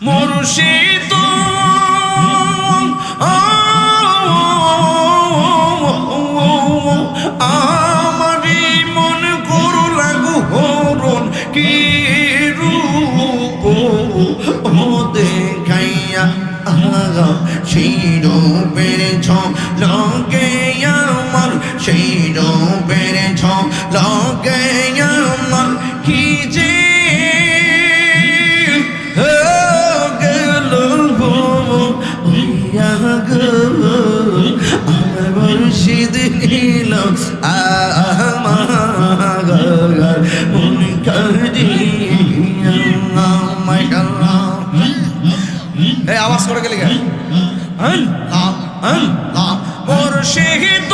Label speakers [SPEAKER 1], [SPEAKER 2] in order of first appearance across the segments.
[SPEAKER 1] মুর্শিদ আমারি মন করু লাগু হরণ কি রূপ? ও দেখাইয়া সেই রূপের ছ লগে আমার, সেই রূপের ছ লগে আমার, কি যে এই আওয়াজ করে গেলি কেন আল্লাহ আল্লাহ মুর্শিদ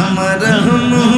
[SPEAKER 1] আমার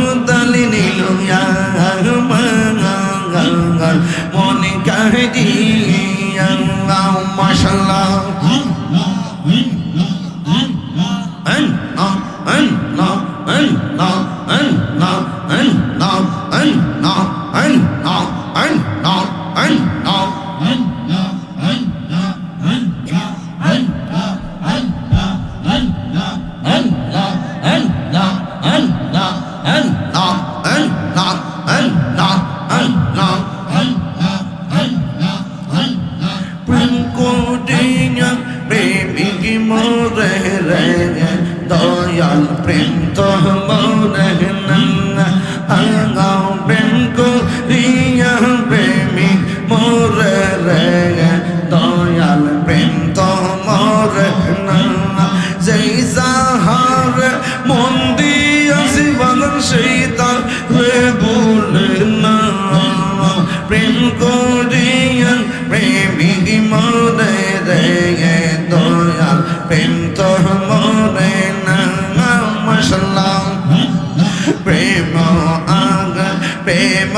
[SPEAKER 1] যেই সাহার মন দিয়াছি বলন সেই প্রেম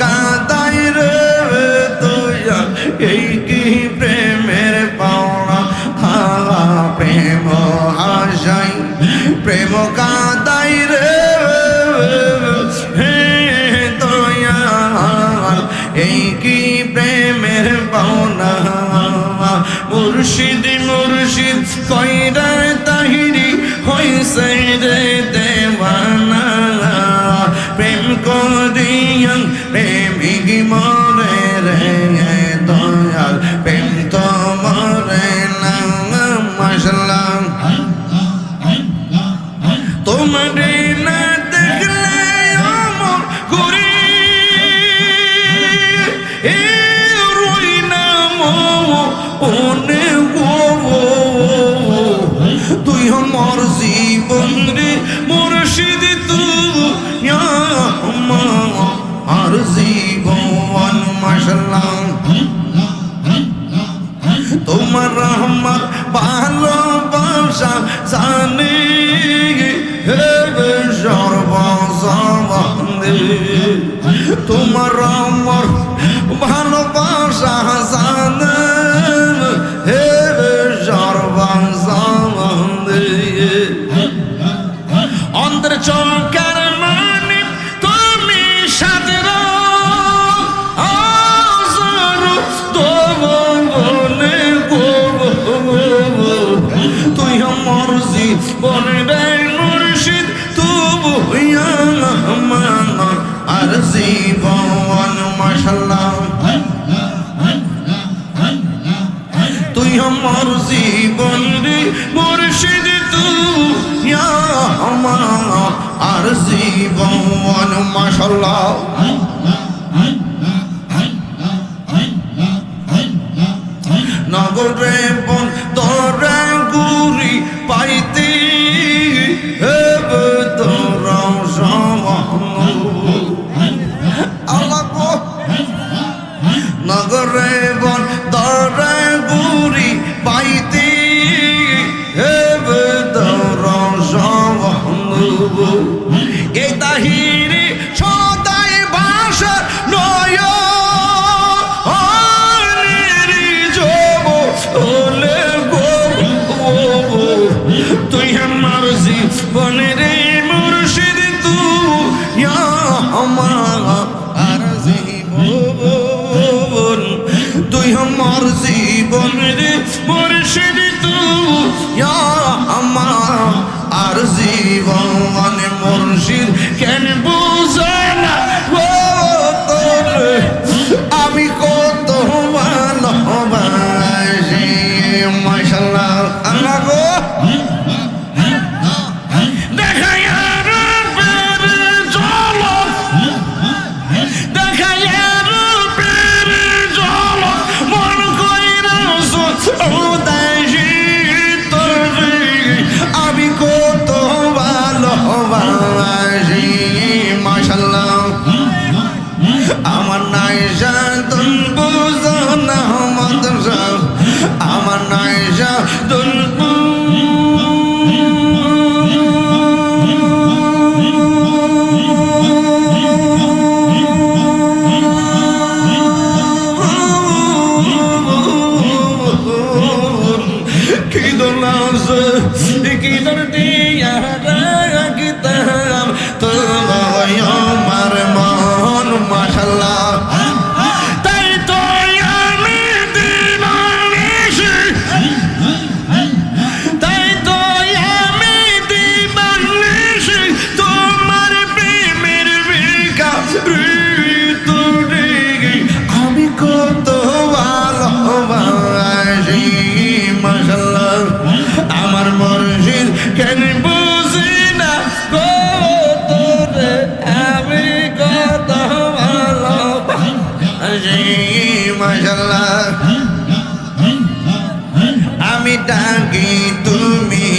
[SPEAKER 1] কাদাই রে দয়াল এই কি প্রেমের পাওনা? হাওয়া প্রেম হাসাই প্রেম কাদাই রে এই কি প্রেমের পাওনা? মুর্শিদ মুর্শিদ কইরা তাহিরি হইছে রে দেওয়ানা। সর্বসম্বন্ধে তোমার আমার ভালোবাসা জীবন মাসাল্লাহ তুই আমার জীবন রে মুর্শিদ তুই আমার আর জীবন মাসাল্লাহ আর জীবন তুই আমার জীবন রে মুর্শিদ তুই আমার আর জীবন মানে মুর্শিদ কেন বুঝা? আমার নাই দুলবু জাহান আহমদ শাহ আমার নাইশা দুলবু জি মাশাল্লাহ আমি ডাকি তুমি